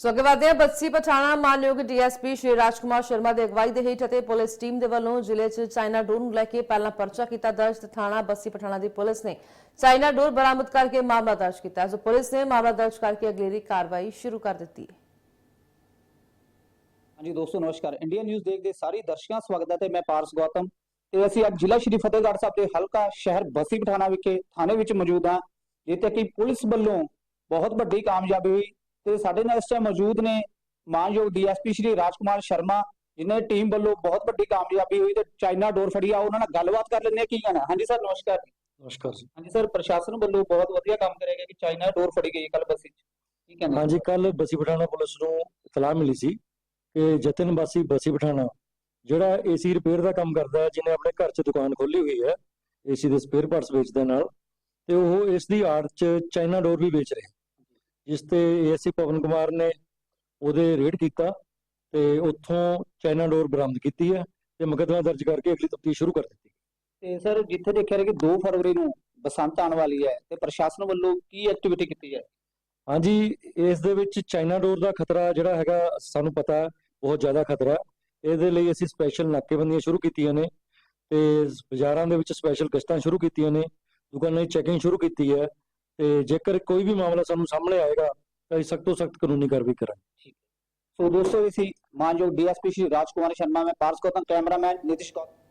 ਸੋ ਅੱਗੇ ਵਧਦੇ ਹਾਂ। ਬੱਸੀ ਪਠਾਣਾ ਮਾਨਯੋਗ ਡੀਐਸਪੀ ਸ਼੍ਰੀ ਰਾਜਕੁਮਾਰ ਸ਼ਰਮਾ ਦੇ ਅਗਵਾਈ ਦੇ ਹੇਠ ਅਤੇ ਪੁਲਿਸ ਟੀਮ ਦੇ ਵੱਲੋਂ ਜ਼ਿਲ੍ਹੇ 'ਚ ਚਾਈਨਾ ਡੋਰ ਨੂੰ ਲੈ ਕੇ ਪਹਿਲਾਂ ਪਰਚਾ ਕੀਤਾ ਦਰਜ ਤੇ ਥਾਣਾ ਬੱਸੀ ਪਠਾਣਾ ਦੀ ਪੁਲਿਸ ਨੇ ਚਾਈਨਾ ਡੋਰ ਬਰਾਮਦ ਕਰਕੇ ਮਾਮਲਾ ਦਰਜ ਕੀਤਾ। ਸੋ ਪੁਲਿਸ ਨੇ ਮਾਮਲਾ ਦਰਜ ਕਰਕੇ ਅਗਲੇਰੀ ਕਾਰਵਾਈ ਸ਼ੁਰੂ ਕਰ ਦਿੱਤੀ ਹੈ। ਹਾਂਜੀ ਦੋਸਤੋ, ਨਮਸਕਾਰ। ਇੰਡੀਆ ਨਿਊਜ਼ ਦੇਖਦੇ ਸਾਰੇ ਦਰਸ਼ਕਾਂ ਸਵਾਗਤ ਹੈ ਤੇ ਮੈਂ ਪਾਰਸ ਗੌਤਮ ਤੇ ਅਸੀਂ ਅੱਜ ਜ਼ਿਲ੍ਹਾ ਸ਼੍ਰੀ ਫਤਿਹਗੜ੍ਹ ਸਾਹਿਬ ਦੇ ਹਲਕਾ ਸ਼ਹਿਰ ਬਸੀ ਪਠਾਣਾ ਵਿਖੇ ਥਾਣੇ ਵਿੱਚ ਮੌਜੂਦ ਹਾਂ, ਜਿੱਥੇ ਕਿ ਪੁਲਿਸ ਵੱਲੋਂ ਬਹੁਤ ਵੱਡੀ ਕਾਮਯਾਬੀ ਹੋਈ। ਤੇ ਸਾਡੇ ਨਾਲ ਇਸ ਟਾਈਮ ਮੌਜੂਦ ਨੇ ਮਾਨਯੋਗ ਡੀਐਸਪੀ ਸ਼੍ਰੀ ਰਾਜਕੁਮਾਰ ਸ਼ਰਮਾ ਜਿਨ੍ਹਾਂ ਦੀ ਟੀਮ ਵੱਲੋਂ ਬਹੁਤ ਵੱਡੀ ਕਾਮਯਾਬੀ ਹੋਈ ਤੇ ਚਾਈਨਾ ਡੋਰ ਫੜੀ ਆ ਉਹਨਾਂ ਨਾਲ ਗੱਲਬਾਤ ਕਰ ਲੈਂਦੇ ਹਾਂ। ਕੀ ਕਹਿਣਾ? ਹਾਂਜੀ ਸਰ ਨਮਸਕਾਰ ਜੀ। ਨਮਸਕਾਰ ਜੀ। ਹਾਂਜੀ ਸਰ ਪ੍ਰਸ਼ਾਸਨ ਵੱਲੋਂ ਬਹੁਤ ਵਧੀਆ ਕੰਮ ਕਰਿਆ ਗਿਆ ਕਿ ਚਾਈਨਾ ਡੋਰ ਫੜੀ ਗਈ ਕੱਲ ਬਸੀ 'ਚ ਕੀ ਕਹਿੰਦੇ ਹਾਂਜੀ ਕੱਲ ਬਸੀ ਪਠਾਣਾ ਪੁਲਿਸ ਨੂੰ ਇਤਲਾਹ ਮਿਲੀ ਸੀ ਕਿ ਜਤਨ ਬਾਸੀ ਬਸੀ ਪਠਾਣਾ ਜਿਹੜਾ ਏਸੀ ਰਿਪੇਅਰ ਦਾ ਕੰਮ ਕਰਦਾ ਹੈ ਜਿਹਨੇ ਆਪਣੇ ਘਰ 'ਚ ਦੁਕਾਨ ਖੋਲੀ ਹੋਈ ਹੈ ਏਸੀ ਦੇ ਸਪੇਅਰ ਪਾਰਟਸ ਵੇਚਦੇ ਨਾਲ ਤੇ ਉਹ ਇਸ ਦੀ ਆੜ 'ਚ ਚਾਈਨਾ ਡੋਰ ਵੀ ਵੇਚ ਰਿਹਾ। ਜਿਸ ਤੇ ਏਐਸਸੀ ਪਵਨ ਕੁਮਾਰ ਨੇ ਉਹਦੇ ਰੇਡ ਕੀਤਾ ਤੇ ਉੱਥੋਂ ਚਾਈਨਾ ਡੋਰ ਬਰਾਮਦ ਕੀਤੀ ਹੈ ਤੇ ਮੁਕੱਦਮਾ ਦਰਜ ਕਰਕੇ ਅਗਲੀ ਤਫਤੀਸ਼ ਸ਼ੁਰੂ ਕਰ ਦਿੱਤੀ ਤੇ ਸਰ ਜਿੱਥੇ ਦੇਖਿਆ ਰਿਹਾ ਕਿ 2 ਫਰਵਰੀ ਨੂੰ ਬਸੰਤ ਆਉਣ ਵਾਲੀ ਹੈ ਤੇ ਪ੍ਰਸ਼ਾਸਨ ਵੱਲੋਂ ਕੀ ਐਕਟੀਵਿਟੀ ਕੀਤੀ ਹੈ? ਹਾਂਜੀ ਇਸ ਦੇ ਵਿੱਚ ਚਾਈਨਾ ਡੋਰ ਦਾ ਖਤਰਾ ਜਿਹੜਾ ਹੈਗਾ ਸਾਨੂੰ ਪਤਾ ਬਹੁਤ ਜ਼ਿਆਦਾ ਖਤਰਾ ਹੈ। ਇਹਦੇ ਲਈ ਅਸੀਂ ਸਪੈਸ਼ਲ ਨਾਕੇਬੰਦੀਆਂ ਸ਼ੁਰੂ ਕੀਤੀਆਂ ਨੇ ਤੇ ਬਾਜ਼ਾਰਾਂ ਦੇ ਵਿੱਚ ਸਪੈਸ਼ਲ ਗਸ਼ਤਾਂ ਸ਼ੁਰੂ ਕੀਤੀਆਂ ਨੇ ਦੁਕਾਨਾਂ ਦੀ ਚੈਕਿੰਗ ਸ਼ੁਰੂ ਕੀਤੀ ਹੈ। ਤੇ ਜੇਕਰ ਕੋਈ ਵੀ ਮਾਮਲਾ ਸਾਨੂੰ ਸਾਹਮਣੇ ਆਏਗਾ, ਤਾਂ ਅਸੀਂ ਸਖਤ ਤੋਂ ਸਖਤ ਕਾਨੂੰਨੀ ਕਾਰਵਾਈ ਕਰਾਂਗੇ। ਸੋ ਦੋਸਤੋ ਇਸੀ ਮਾਨਯੋਗ ਡੀਐਸਪੀ ਸ਼੍ਰੀ ਰਾਜਕੁਮਾਰ ਸ਼ਰਮਾ, ਮੈਂ ਪਾਰਸ ਗੌਤਮ, ਕੈਮਰਾਮੈਨ ਨਿਤਿਸ਼ ਗੌਤਮ